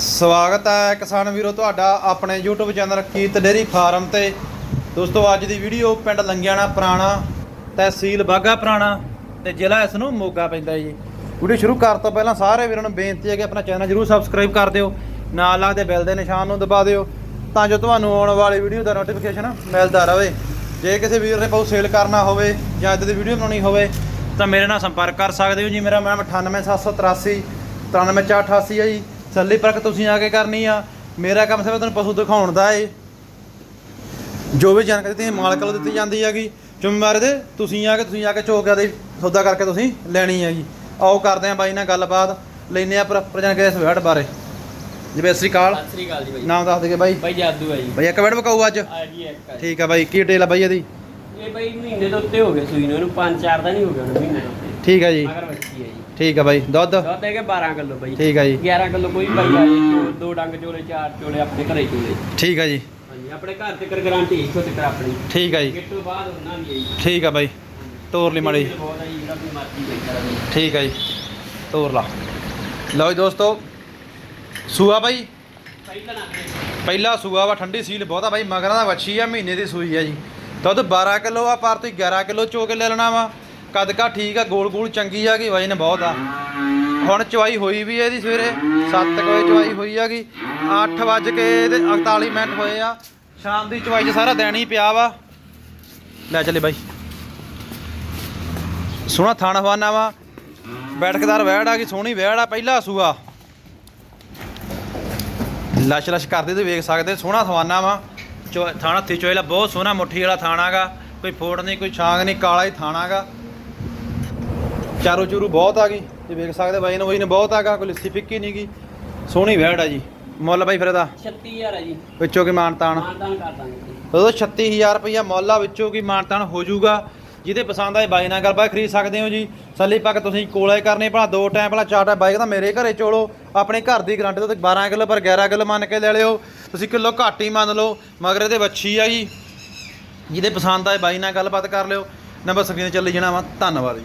ਸਵਾਗਤ ਹੈ ਕਿਸਾਨ ਵੀਰੋ ਤੁਹਾਡਾ ਆਪਣੇ YouTube ਚੈਨਲ ਕੀਤ ਡੇਰੀ ਫਾਰਮ ਤੇ। ਦੋਸਤੋ, ਅੱਜ ਦੀ ਵੀਡੀਓ ਪਿੰਡ ਲੰਗਿਆਣਾ ਪੁਰਾਣਾ, ਤਹਿਸੀਲ ਬਾਗਾ ਪੁਰਾਣਾ ਤੇ ਜ਼ਿਲ੍ਹਾ ਇਸ ਨੂੰ ਮੋਗਾ ਪੈਂਦਾ ਜੀ। ਵੀਡੀਓ ਸ਼ੁਰੂ ਕਰਨ ਤੋਂ ਪਹਿਲਾਂ ਸਾਰੇ ਵੀਰਾਂ ਨੂੰ ਬੇਨਤੀ ਹੈ ਕਿ ਆਪਣਾ ਚੈਨਲ ਜਰੂਰ ਸਬਸਕ੍ਰਾਈਬ ਕਰ ਦਿਓ, ਨਾਲ ਲੱਗਦੇ ਬੈਲ ਦੇ ਨਿਸ਼ਾਨ ਨੂੰ ਦਬਾ ਦਿਓ, ਤਾਂ ਜੋ ਤੁਹਾਨੂੰ ਆਉਣ ਵਾਲੀ ਵੀਡੀਓ ਦਾ ਨੋਟੀਫਿਕੇਸ਼ਨ ਮਿਲਦਾ ਰਹੇ। ਜੇ ਕਿਸੇ ਵੀਰ ਨੇ ਪਾਉ ਸੇਲ ਕਰਨਾ ਹੋਵੇ ਜਾਂ ਅੱਜ ਦੀ ਵੀਡੀਓ ਬਣਾਉਣੀ ਹੋਵੇ, ਤਾਂ ਮੇਰੇ ਨਾਲ ਸੰਪਰਕ ਕਰ ਸਕਦੇ ਹੋ ਜੀ। ਮੇਰਾ ਨਾਮ 98783 93488 ਹੈ ਜੀ। ਸੱਲੀ ਪਰਖ ਤੁਸੀਂ ਆ ਕੇ ਕਰਨੀ ਆ। ਮੇਰਾ ਕੰਮ ਸਿਰਫ ਤੁਹਾਨੂੰ ਪਸ਼ੂ ਦਿਖਾਉਣ ਦਾ ਏ। ਜੋ ਵੀ ਜਾਣਕਾਰੀ ਤੁਸੀਂ ਮਾਲਕ ਵੱਲੋਂ ਦਿੱਤੀ ਜਾਂਦੀ ਹੈਗੀ ਜ਼ਿੰਮੇਵਾਰੀ ਦੇ ਤੁਸੀਂ ਆ ਕੇ ਤੁਸੀਂ ਆ ਕੇ ਚੋਕਿਆ ਦੇ ਸੌਦਾ ਕਰਕੇ ਤੁਸੀਂ ਲੈਣੀ ਹੈਗੀ। ਆਓ ਕਰਦੇ ਆਂ ਬਾਈ ਨਾਲ ਗੱਲਬਾਤ ਲੈਨੇ ਆ ਪ੍ਰੋਪਰ ਜਾਣਕਾਰੀ ਇਸ ਵੈਟ ਬਾਰੇ। ਜਿਵੇਂ ਸਤਿ ਸ੍ਰੀ ਸਤਿ ਸ੍ਰੀ ਅਕਾਲ ਜੀ ਬਾਈ। ਨਾਮ ਦੱਸ ਦੇਗੇ ਬਾਈ। ਬਾਈ ਜਾਦੂ ਹੈ ਜੀ। ਬਾਈ ਇੱਕ ਵੈਟ ਬਕਾਊ ਅੱਜ। ਆ ਜੀ ਇੱਕ ਜੀ। ਠੀਕ ਆ ਬਾਈ ਕੀ ਡਿਟੇਲ ਆ ਬਾਈ ਇਹਦੀ? ਇਹ ਬਾਈ ਮਹੀਨੇ ਦੇ ਉੱਤੇ ਹੋ ਗਏ ਸੂਈ ਨੂੰ ਇਹਨੂੰ 5-4 ਦਾ ਨਹੀਂ ਹੋ ਗਿਆ ਉਹਨੂੰ ਮਹੀਨੇ ਦੇ ਉੱਤੇ। ਠੀਕ ਆ ਜੀ। ਮਗਰ ਬੱਚੀ ਹੈ ਜੀ। ਠੀਕ ਆ ਬਾਈ ਦੁੱਧ? ਦੁੱਧ ਹੈਗੇ 12 ਕਿਲੋ ਬਾਈ। ਠੀਕ ਆ ਜੀ। 11 ਕਿਲੋ ਕੋਈ ਬਾਈ ਆ ਜੀ ਦੋ ਡੰਗ ਚੋਲੇ ਚਾਰ ਚੋਲੇ ਆਪਣੇ ਘਰੇ ਚੋਲੇ। ਠੀਕ ਆ ਜੀ। ਹਾਂਜੀ ਆਪਣੇ ਘਰ ਤੇ ਕਰ ਗਾਰੰਟੀ ਇੱਕੋ ਤੇ ਕਰ ਆਪਣੀ। ਠੀਕ ਆ ਜੀ। ਤੋਂ ਬਾਅਦ ਉਹਨਾਂ ਦੀ ਜੀ। ਠੀਕ ਆ ਬਾਈ। ਤੋਰ ਲਈ ਮਾੜੀ। ਠੀਕ ਆ ਜੀ। ਤੋਰ ਲਾ। ਲਓ ਜੀ ਦੋਸਤੋ ਸੂਆ ਬਾਈ। ਪਹਿਲਾ ਸੂਆ ਵਾ ਠੰਡੀ ਸੀਲ ਬਹੁਤਾ ਬਾਈ ਮਗਰਾਂ ਦਾ ਵੱਛੀ ਆ ਮਹੀਨੇ ਦੀ ਸੂਈ ਆ ਜੀ। ਦੁੱਧ 12 ਕਿਲੋ ਆ ਪਰ ਤੁਸੀਂ 11 ਕਿਲੋ ਚੋ ਕੇ ਲੈ ਲੈਣਾ ਵਾ। ਕਦਕਾ ਠੀਕ ਆ, ਗੋਲ ਗੋਲ ਚੰਗੀ ਆ ਗਈ ਵਜਨ ਬਹੁਤ ਆ। ਹੁਣ ਚਵਾਈ ਹੋਈ ਵੀ ਇਹਦੀ ਸਵੇਰੇ 7 ਵਜੇ ਚਵਾਈ ਹੋਈ ਆਗੀ 8 ਵਜ ਕੇ ਤੇ 48 ਮਿੰਟ ਹੋਏ ਆ। ਸ਼ਾਮ ਦੀ ਚਵਾਈ 'ਚ ਸਾਰਾ ਦਿਨ ਹੀ ਪਿਆ ਵਾ। ਲੈ ਚੱਲੇ ਬਾਈ। ਸੋਹਣਾ ਥਾਣਾ ਹਵਾਨਾ ਵਾ। ਬੈਠਕਦਾਰ ਵਹਿੜ ਆ ਗਈ, ਸੋਹਣੀ ਵਹਿੜ ਆ, ਪਹਿਲਾ ਸੂਆ ਲਸ਼ ਲਸ਼ ਕਰਦੇ ਤੇ ਵੇਖ ਸਕਦੇ, ਸੋਹਣਾ ਥਵਾਨਾ ਵਾ। ਚੋ ਥਾਣਾ ਹੱਥੀ ਚੋਇਲਾ ਬਹੁਤ ਸੋਹਣਾ ਮੁੱਠੀ ਵਾਲਾ ਥਾਣਾਗਾ ਕੋਈ ਫੋੜ ਨਹੀਂ, ਕੋਈ ਛਾਂਗ ਨਹੀਂ, ਕਾਲਾ ਹੀ ਥਾਣਾਗਾ ਚਾਰੋ ਚੂਰੂ ਬਹੁਤ ਆ ਗਈ। ਤੇ ਵੇਖ ਸਕਦੇ ਬਾਈ ਨੇ ਉਹੀ ਨੇ ਬਹੁਤ ਆਗਾ ਕੋਈ ਲਿੱਸੀ ਫਿੱਕੀ ਨਹੀਂ ਗੀ। ਸੋਹਣੀ ਵਹਿੜ ਆ ਜੀ। ਮੁੱਲ ਬਾਈ ਫਿਰ ਇਹਦਾ? 36000 ਹੈ ਜੀ। ਵਿੱਚੋਂ ਕੀ ਮਾਨਤਾਨ ਮਾਨਦਾਨ ਕਰ ਦਾਂਗੇ ਜੀ। ਉਦੋਂ 36000 ਰੁਪਈਆ ਮੁੱਲ ਆ ਵਿੱਚੋਂ ਕੀ ਮਾਨਤਾਨ ਹੋ ਜਾਊਗਾ? ਜਿਹਦੇ ਪਸੰਦ ਆਏ ਬਾਈ ਨਾਲ ਗੱਲਬਾਤ ਖਰੀਦ ਸਕਦੇ ਹੋ ਜੀ। ਸੱਲੀ ਪੱਕ ਤੁਸੀਂ ਕੋਲੇ ਕਰਨੇ ਭਲਾ ਦੋ ਟਾਈਮ ਭਲਾ ਚਾਰ ਟਾਈਮ ਬਾਈਕ ਤਾਂ ਮੇਰੇ ਘਰੇ ਚੋਲੋ। ਆਪਣੇ ਘਰ ਦੀ ਗਰੰਟੀ ਤੋਂ 12 ਕਿਲੋ ਪਰ 11 ਕਿਲੋ ਮੰਨ ਕੇ ਲੈ ਲਿਓ। ਤੁਸੀਂ ਕਿਲੋ ਘੱਟ ਹੀ ਮੰਨ ਲਓ ਮਗਰ ਇਹਦੇ ਵੱਛੀ ਆ ਜੀ। ਜਿਹਦੇ ਪਸੰਦ ਆਏ ਬਾਈ ਨਾਲ ਗੱਲਬਾਤ ਕਰ ਲਿਓ। ਨੰਬਰ ਸਕਰੀਨ ਤੇ ਚੱਲੀ ਜਾਣਾ ਵਾ ਧੰਨਵਾਦ ਜੀ।